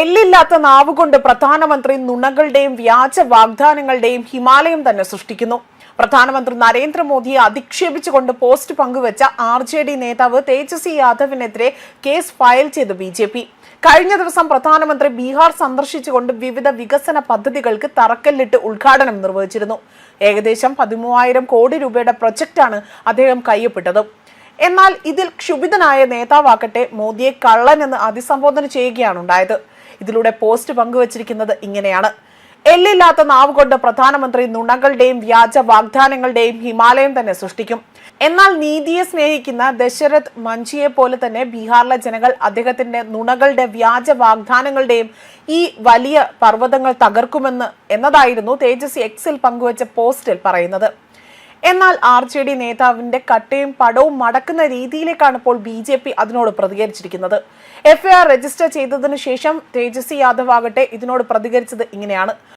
എല്ലില്ലാത്ത നാവുകൊണ്ട് പ്രധാനമന്ത്രി നുണകളുടെയും വ്യാജ വാഗ്ദാനങ്ങളുടെയും ഹിമാലയം തന്നെ സൃഷ്ടിക്കുന്നു. പ്രധാനമന്ത്രി നരേന്ദ്രമോദിയെ അധിക്ഷേപിച്ചുകൊണ്ട് പോസ്റ്റ് പങ്കുവച്ച ആർ ജെ ഡി നേതാവ് തേജസ്വി യാദവിനെതിരെ കേസ് ഫയൽ ചെയ്തു ബി ജെ പി. കഴിഞ്ഞ ദിവസം പ്രധാനമന്ത്രി ബീഹാർ സന്ദർശിച്ചുകൊണ്ട് വിവിധ വികസന പദ്ധതികൾക്ക് തറക്കല്ലിട്ട് ഉദ്ഘാടനം നിർവഹിച്ചിരുന്നു. ഏകദേശം പതിമൂവായിരം കോടി രൂപയുടെ പ്രൊജക്റ്റാണ് അദ്ദേഹം കയ്യപ്പെട്ടത്. എന്നാൽ ഇതിൽ ക്ഷുഭിതനായ നേതാവാകട്ടെ മോദിയെ കള്ളനെന്ന് അഭിസംബോധന ചെയ്യുകയാണ് ഉണ്ടായത്. ഇതിലൂടെ പോസ്റ്റ് പങ്കുവച്ചിരിക്കുന്നത് ഇങ്ങനെയാണ്. എല്ലില്ലാത്ത നാവ് കൊണ്ട് പ്രധാനമന്ത്രി നുണകളുടെയും വ്യാജ വാഗ്ദാനങ്ങളുടെയും ഹിമാലയം തന്നെ സൃഷ്ടിക്കും. എന്നാൽ നീതിയെ സ്നേഹിക്കുന്ന ദശരഥ് മഞ്ചിയെ പോലെ തന്നെ ബീഹാറിലെ ജനങ്ങൾ അദ്ദേഹത്തിന്റെ നുണകളുടെ വ്യാജ വാഗ്ദാനങ്ങളുടെയും ഈ വലിയ പർവതങ്ങൾ തകർക്കുമെന്ന് എന്നതായിരുന്നു തേജസ് എക്സിൽ പങ്കുവച്ച പോസ്റ്റിൽ പറയുന്നത്. എന്നാൽ ആർ ജെ ഡി നേതാവിന്റെ കട്ടയും പടവും മടക്കുന്ന രീതിയിലേക്കാണ് ഇപ്പോൾ ബി ജെ പി അതിനോട് പ്രതികരിച്ചിരിക്കുന്നത്. എഫ്ഐആർ രജിസ്റ്റർ ചെയ്തതിനു ശേഷം തേജസ്വി യാദവ് ആകട്ടെ ഇതിനോട് പ്രതികരിച്ചത് ഇങ്ങനെയാണ്.